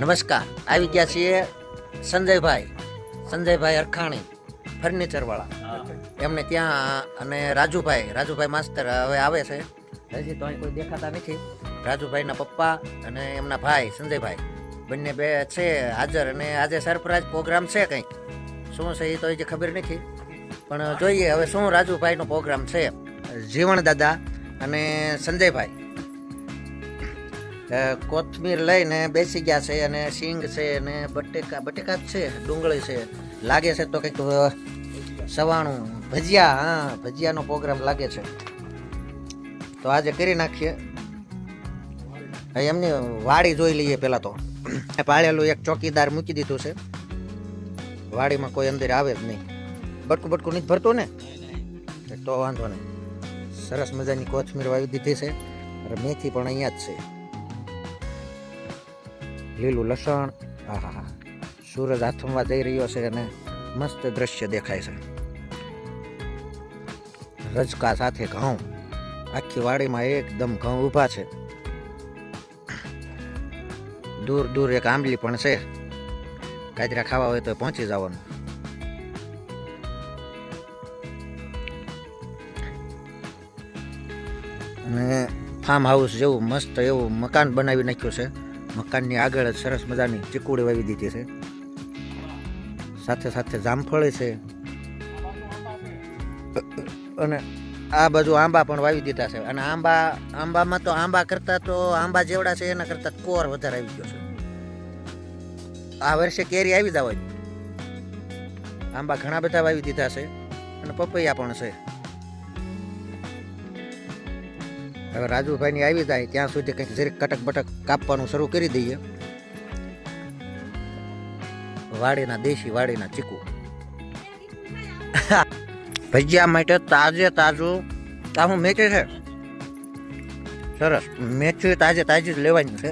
નમસ્કાર. આવી ગયા છીએ સંજયભાઈ. સંજયભાઈ અરખાણી ફર્નિચરવાળા. એમને ત્યાં અને રાજુભાઈ રાજુભાઈ માસ્તર હવે આવે છે. હજી તો અહીં કોઈ દેખાતા નથી. રાજુભાઈના પપ્પા અને એમના ભાઈ સંજયભાઈ. બંને બે છે હાજર અને આજે સરપ્રાઈઝ પ્રોગ્રામ છે કંઈક. શું છે એ તો હજી ખબર નથી. પણ જોઈએ હવે શું રાજુભાઈનો પ્રોગ્રામ છે. જીવણ દાદા અને સંજયભાઈ. કોથમીર લઈને બેસી ગયા છે અને સિંગ છે અને બટેકા બટેકા જ છે, ડુંગળી છે. લાગે છે તો કંઈક સવાણું, ભજીયા, હા, ભજીયાનો પ્રોગ્રામ લાગે છે. તો આજે કરી નાખીએ. એમની વાડી જોઈ લઈએ પહેલાં તો. પાળેલું એક ચોકીદાર મૂકી દીધું છે. વાડીમાં કોઈ અંદર આવે જ નહીં. બટકું બટકું નથી ભરતું ને? તો વાંધો નહીં. સરસ મજાની કોથમીર વાવી દીધી છે. મેથી પણ અહીંયા જ છે. લીલું લસણ આહા હા સૂરજ આથમવા જઈ રહ્યો છે અને મસ્ત દ્રશ્ય દેખાય છે. રજકા સાથે ઘઉં. આખી વાડીમાં એકદમ ઘઉં ઊભા છે. દૂર દૂર એક આંબલી પણ છે. કાજરા ખાવા હોય તો પહોંચી જવાનું. અને ફાર્મ હાઉસ જેવું મસ્ત એવું મકાન બનાવી નાખ્યું છે. મકાનની આગળ જ સરસ મજાની ચીકુડી વાવી દીધી છે. સાથે સાથે જામફળ છે. અને આ બાજુ આંબા પણ વાવી દીધા છે. અને આંબા, આંબામાં તો આંબા કરતા તો આંબા જેવડા છે, એના કરતા કોર વધારે આવી ગયો છે. આ વર્ષે કેરી આવી જવાની આંબા ઘણા બધા વાવી દીધા છે. અને પપૈયા પણ છે. હવે રાજુભાઈની આવી જાય, ત્યાં સુધી કંઈક જરીક કટક બટક કાપવાનું શરૂ કરી દઈએ. વાડીના દેશી, વાડીના ચીકુ. ભજીયા માટે તાજે તાજું તાવું મેચે છે. સરસ મેથી તાજે તાજી જ લેવાની છે.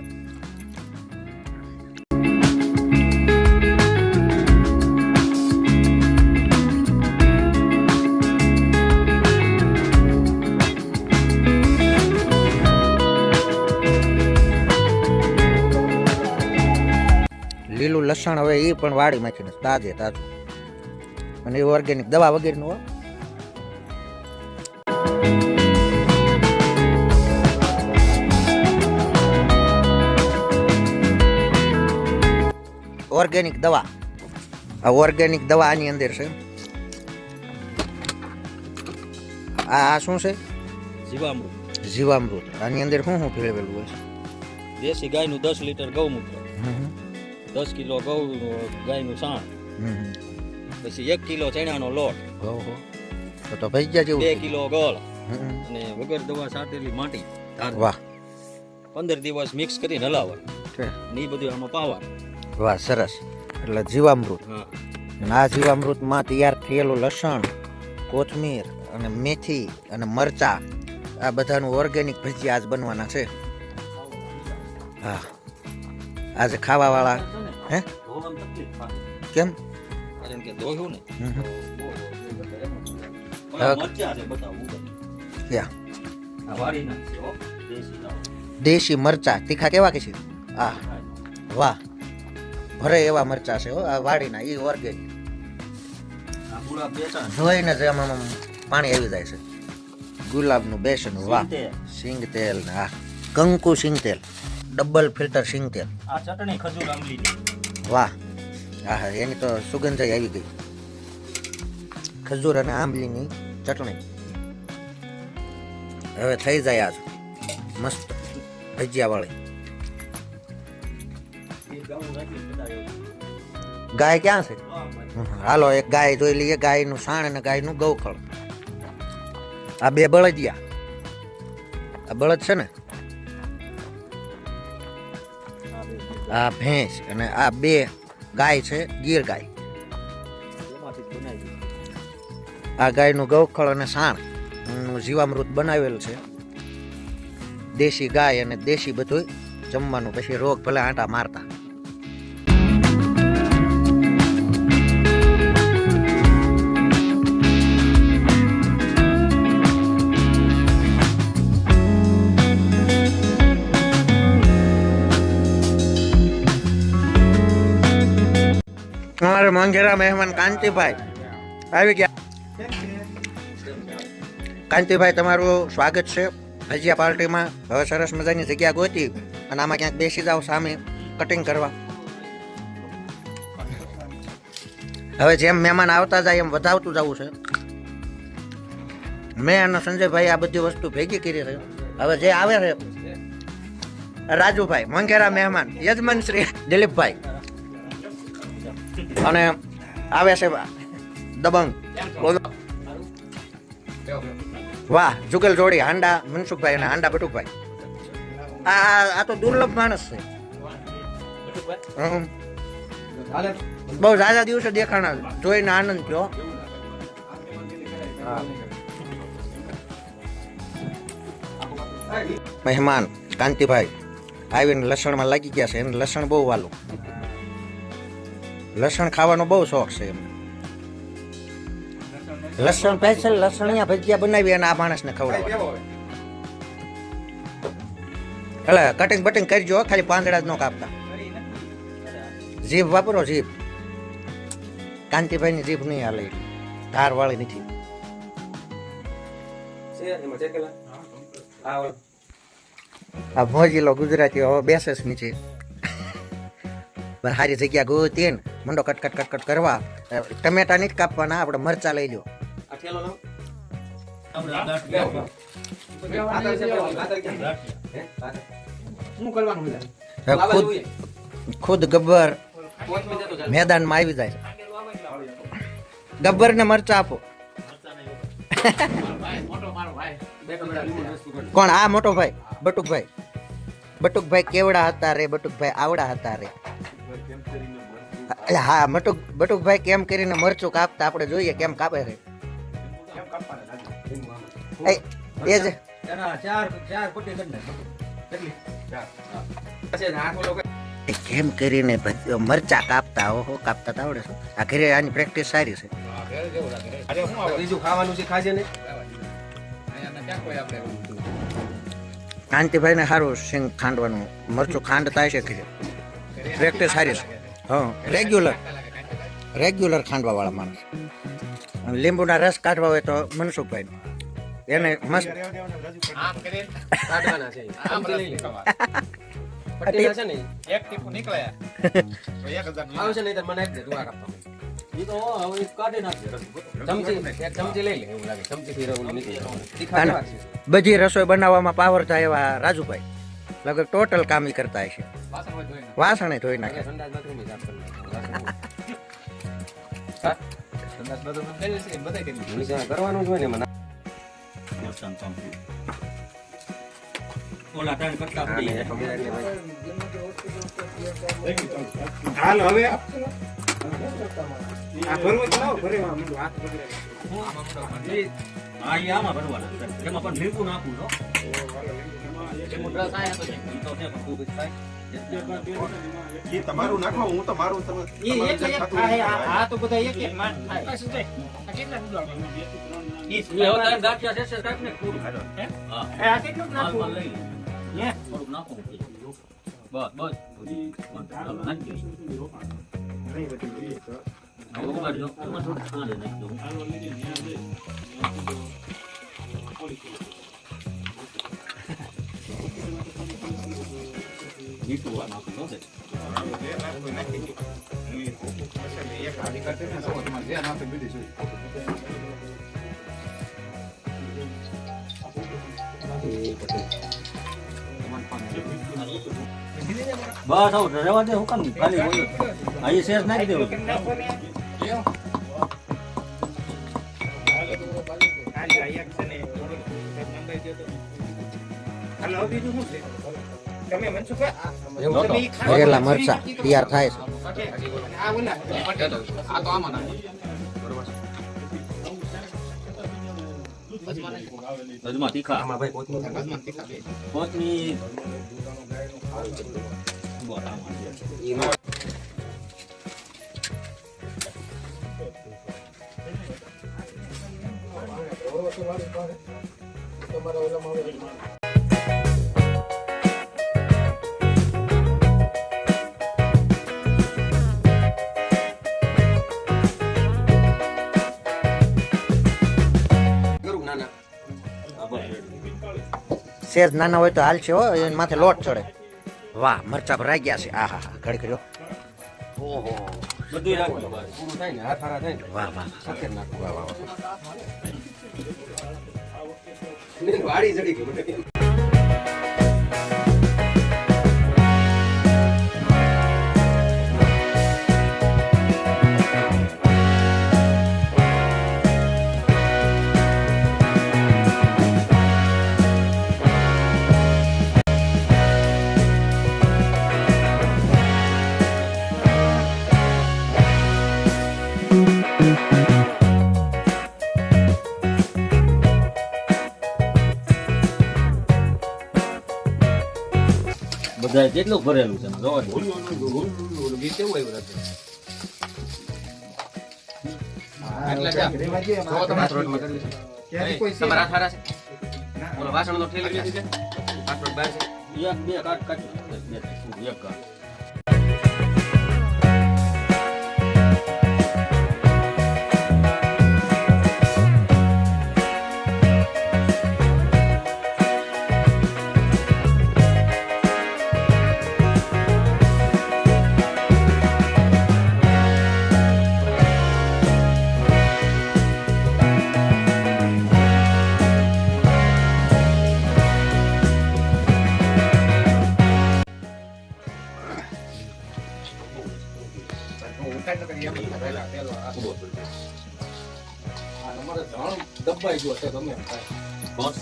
લસણ હવે એ પણ વાળી નાખીને તાજે તાજું. અને એ ઓર્ગેનિક દવા વગેરેનું હોય ઓર્ગેનિક દવા. આ ઓર્ગેનિક દવા આની અંદર છે. આ શું છે? જીવામૃત. જીવામૃત. આની અંદર શું શું ભેળવેલું હોય છે? દેશી ગાયનું દસ લીટર ગૌમૂત્ર. દસ કિલો ઘઉં ગાયનું સાણ. પછી એક કિલો ચણાનો લોટ. તો ભજીયા જેવું બે કિલો ગોળ. અને વગર દવા છાંટેલી માટી. વાહ. પંદર દિવસ મિક્સ કરીને હલાવવાનું. છે. ને બધું આમાં પાવા વાહ સરસ. એટલે જીવામૃત. આ જીવામૃતમાં તૈયાર થયેલું લસણ કોથમીર અને મેથી અને મરચા આ બધાનું ઓર્ગેનિક ભજીયા આજ બનવાના છે. હા. આજે ખાવાવાળા હે? કેમ? હો, દેશી. મરચા. તીખા કેવા કે છે? આ વાહ. ભરે એવા મરચા છે હો. આ વાડીના એ ઓર્ગેનિક જોઈને જ આમ પાણી આવી જાય છે. ગુલાબનું બેસન વાહ. સિંગ તેલ. આ કંકુ સિંગ તેલ. ડબલ ફિલ્ટર સિંગ તેલ આ ચટણી ખજૂર આંબલીની વાહ. આહા એની તો સુગંધ આવી ગઈ. ખજૂર અને આંબલીની ચટણી. હવે થઈ જાય આજ મસ્ત ભજીયા વાળી એ ગાઉં રાખી બધા એવું. ગાય ક્યાં છે? હાલો એક ગાય જોઈ લઈએ ગાયનું સાણ અને ગાયનું ગૌખળ. આ બે બળદિયા. આ બળદ છે ને? આ ભેંસ અને આ બે ગાય છે ગીર ગાય. આ ગાયનું ગૌખળ અને સાણ જીવામૃત બનાવેલ છે. દેશી ગાય અને દેશી બધું જમવાનું પછી રોગ ભલે આંટા મારતા. અમારે મોંઘેરા મહેમાન કાંતિભાઈ. આવી ગયા. કાંતિભાઈ, તમારું સ્વાગત છે. ભજીયા પાર્ટીમાં હવે સરસ મજાની જગ્યા ગોતી અને આમાં ક્યાંક બેસી જાઓ સામે કટિંગ કરવા. હવે જેમ મહેમાન આવતા જાય એમ વધાવતું જવું છે. મેં અને સંજયભાઈ આ બધી વસ્તુ ભેગી કરી છે. હવે જે આવે છે, રાજુભાઈ, મંગેરા મહેમાન યજમાન શ્રી દિલીપભાઈ. અને આવે છે દબંગ. વાહ, જુગલ જોડી, હાંડા, મનસુખભાઈ અને હાંડા બટુકભાઈ. આ, આ- તો દુર્લભ માણસ છે. બહુ ઝાઝા દિવસે દેખાણા જોઈને આનંદ થયો. મહેમાન, કાંતિભાઈ, આવીને લસણમાં લાગી ગયા છે. એને લસણ બહુ વાલું. લસણ ખાવાનો બહુ શોખ છે એમ લસણ સ્પેશિયલ લસણિયા ભજીયા બનાવી અને આ માણસને ખવડાવવા એટલે કટિંગ બટિંગ કરજો, ખાલી પાંદડા જ ન કાપતા. જીભ વાપરો જીભ. કાંતિભાઈની જીભ નહીં હાલે ધાર વાળી નથી. આ મોજીલો ગુજરાતી હવે બેસે છે નીચે. પણ સારી જગ્યા ગોતી ને. મંડો કટ કટ કટ કટ કરવા. ટમેટા નહીં કાપવાના આપણે મરચા લઈ લો. ખુદ ખુદ ગબ્બર મેદાનમાં આવી જાય. ગબ્બર ને મરચા આપો. કોણ? આ મોટો ભાઈ બટુકભાઈ. બટુકભાઈ કેવડા હતા રે બટુકભાઈ આવડા હતા રે. એટલે હા મટુક બટુકભાઈ કેમ કરીને મરચું કાપતા? આપણે જોઈએ કેમ કાપે છે. એ એ જ. કેમ કરીને મરચા કાપતા? ઓહો કાપતા તો આવડે છે. આ ઘરે આની પ્રેક્ટિસ સારી છે. બીજું ખાવાનું છે ખાજે ને કાંતિભાઈ ને સારું સિંગ ખાંડવાનું. મરચું ખાંડ થાય છે પ્રેક્ટિસ સારી છે. હા. રેગ્યુલર રેગ્યુલર ખાંડવા વાળા માણસ લીંબુના રસ કાઢવા હોય તો મનસુખભાઈ એને મસ્ત કાઢવાના છે. ચમચી લઈ લે. પટ્ટીના છે ને એક ટીપું નીકળે. આવશે નહીં તો મને આપજે, તું આ કાપવા. ઈ તો હવે કાઢી નાખજે ચમચી એક ચમચી લઈ લે એવું લાગે. ચમચી થી ઓલું નીકળી. જવાનું. તીખા અને- કેવા છે? બધી રસોઈ બનાવવામાં પાવર થાય એવા રાજુભાઈ. લગભગ ટોટલ કામ ઈ કરતા હશે. વાસણે ધોઈ નાખે. કરવાનું જ હોય ને જાય હાલ હવે ભરવું જ આમ નાખો હું તમારું આ તો થાય. તમારું નાખો. હું તો મારું મીઠું આ નાખજો છે. નાખે બસ આવું રહેવા દે હું કામ ખાલી અહીંયા શેર નાખી દેવો હાલ, તો. બીજું શું છે? ભરેલા મરચા તૈયાર થાય છે. તમારા આ શેર નાના હોય તો હાલ છે હો એને માથે લોટ ચડે. વાહ મરચા ભરાઈ ગયા છે. આ હા હા ઘડી કર્યો ઓહો બધું બસ. પૂરું થાય ને હાથ હારા થાય ને. વાહ વાહ સફેદ નાખવું વાહ વાહ. વાડી ચડી ગઈ. તમારા હાથ હારા જોવા વાસણ નો ઠેલી છે? હાથ પગ બહાર છે? એક બે કાટ કાઢજો. બે, એક કાટ. આ તમારે જાણ દબાઈ ગયો છે એમ. બોસ.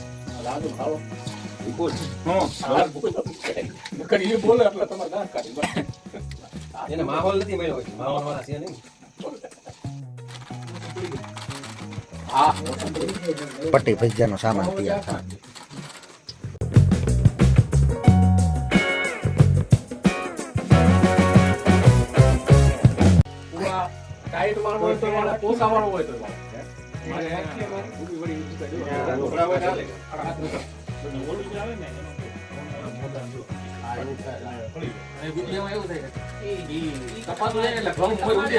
લાડુ ખાઓ. બોલે એટલે તમારે દાંત કાઢી એને માહોલ નથી મળ્યો હજી. માહોલ વાળા છે નહીં. પટ્ટી ભજીયાનો સામાન તૈયાર થાય એવું થાય કે ઈ કપાતું જાય ને એટલે ઘઉં કોઈ ઉડે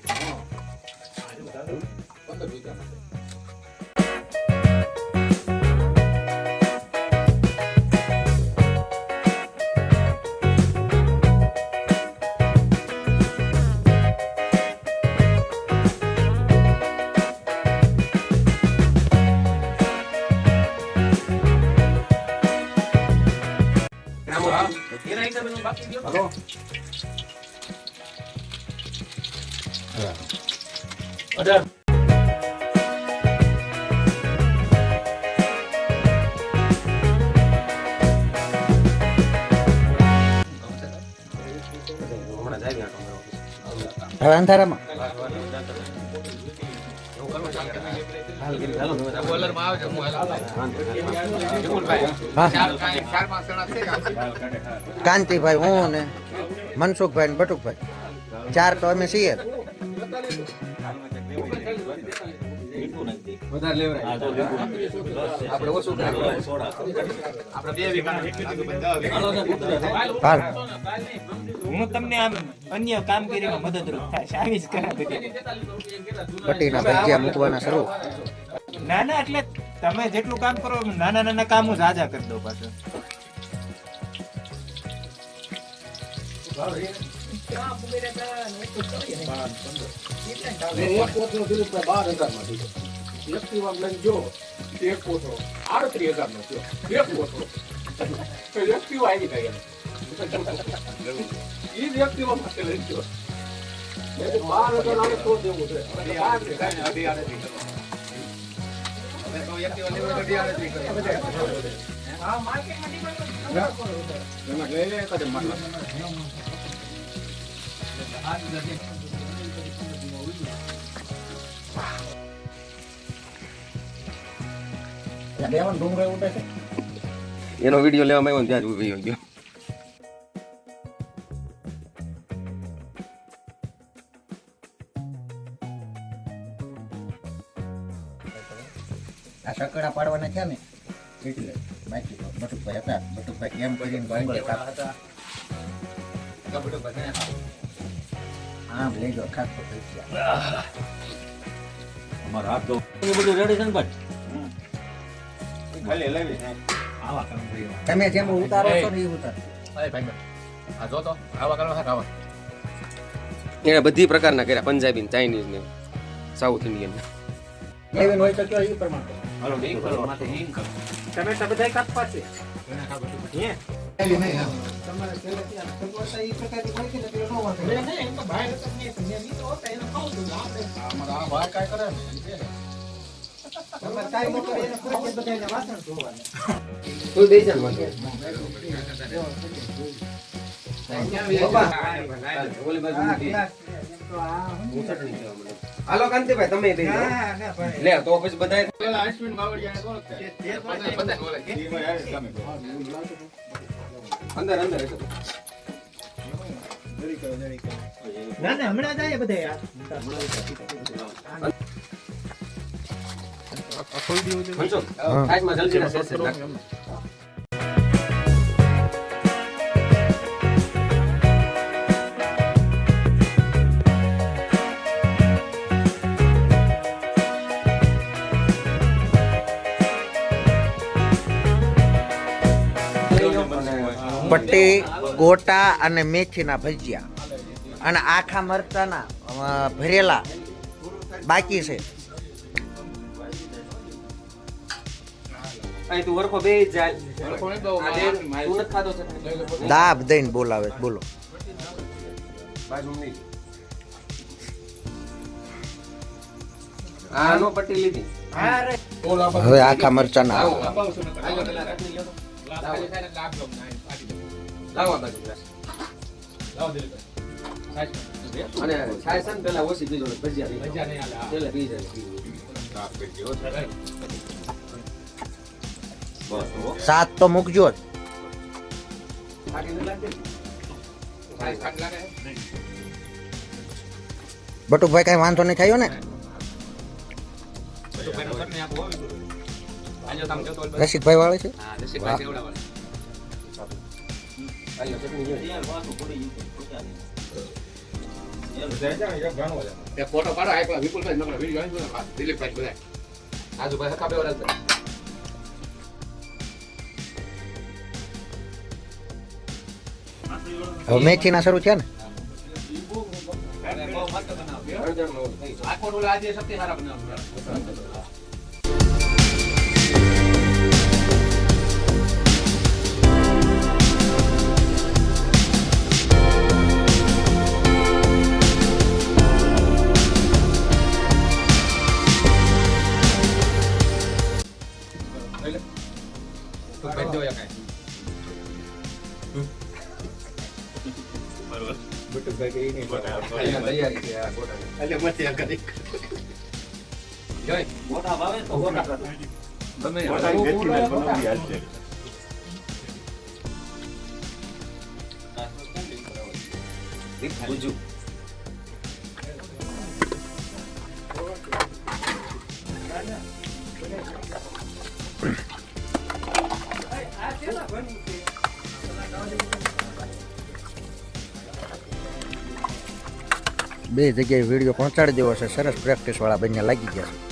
વેચાવવું હોય જણા અંધારામાં કાંતિભાઈ હું ને મનસુખભાઈ ને બટુકભાઈ. ચાર તો અમે છીએ. વધારે લેવરાય. હા. આપણે ઓછું આપણે બે વીઘા હું. તમને આમ અન્ય કામગીરીમાં મદદરૂપ થાય આવી જ કરા ભજીયા મૂકવાના શરૂ. ના ના એટલે તમે જેટલું કામ કરો નાના નાના કામો જ આજા કરી દો પાછું. એક પોતનો દિલીપભાઈ બાર હજારમાં દીધો એક્ટિવા લઈને જો એક પોતો આડત્રીસ હજારનો થયો એક કોઠો એક્ટિવા આવી ગઈ એ વ્યક્તિ જ એક્ટિવા માટે લઈ ગયો બાર હજાર આવે તો દેવું છે હવે એનો વીડિયો લેવામાં આવ્યો ત્યાં જ ઊભી ગયો. આ સકડા પાડવાના છે ને એટલે બાકી બટુકભાઈ હતા. બટુકભાઈ કેમ કરીને ભાઈ હતા આમ લઈ ગયો ખાતો થઈ ગયા. અમારા હાથ બધું રેડી છે ને ભાઈ? તમે જેમ ઉતારો છો ને એ ઉતારો આ જો તો આવા કરવા હા આવા. એને બધી પ્રકારના કર્યા પંજાબી ને ચાઇનીઝ ને સાઉથ ઇન્ડિયન લેવીન હોય તો કયો એ પ્રમાણે હાલો કરો માથે કરો. બધા કાપવા છે હે. તમારે સગવડતા એ પ્રકારની હોય ને પેલો ન. એમ તો બહાર તો તો ખાવું. આપણે કરે આ. આ. હાલો કાંતિભાઈ તમે. લે તો પછી બધા. અંદર અંદર ના ના હમણાં જાય બધા પટ્ટી ગોટા અને મેથીના ભજીયા. અને આખા મરચાના ભરેલા બાકી છે. દાબ દઈને બોલાવે બોલો. બાજુ. હવે આખા થાય ને બાજુ. અને છાશ છે પેલા ઓછી બીજો ભજીયા. ભજીયા નહીં પેલા હો. સાત તો મૂકજો જ બટુભાઈ કઈ વાંધો નહીં થયો ને રસિકભાઈ વાળે છે ફોટો પાડો, વિપુલભાઈ દિલીપભાઈ બધા. રાખજો. હવે મેથીના શરૂ છે ને અડધણનો ઓલું થઈ જાય. આખો ડોલા આજે સૌથી સારા બનાવવા. તું કરી દો યા કાંઈ. અહીંયા તૈયારી છે આ ગોટાની. જોઈ મોટા ભાવે તો મોટા કરો બે જગ્યાએ વીડિયો પહોંચાડી દેવો છે. સરસ પ્રેક્ટિસવાળા બંને લાગી ગયા છે.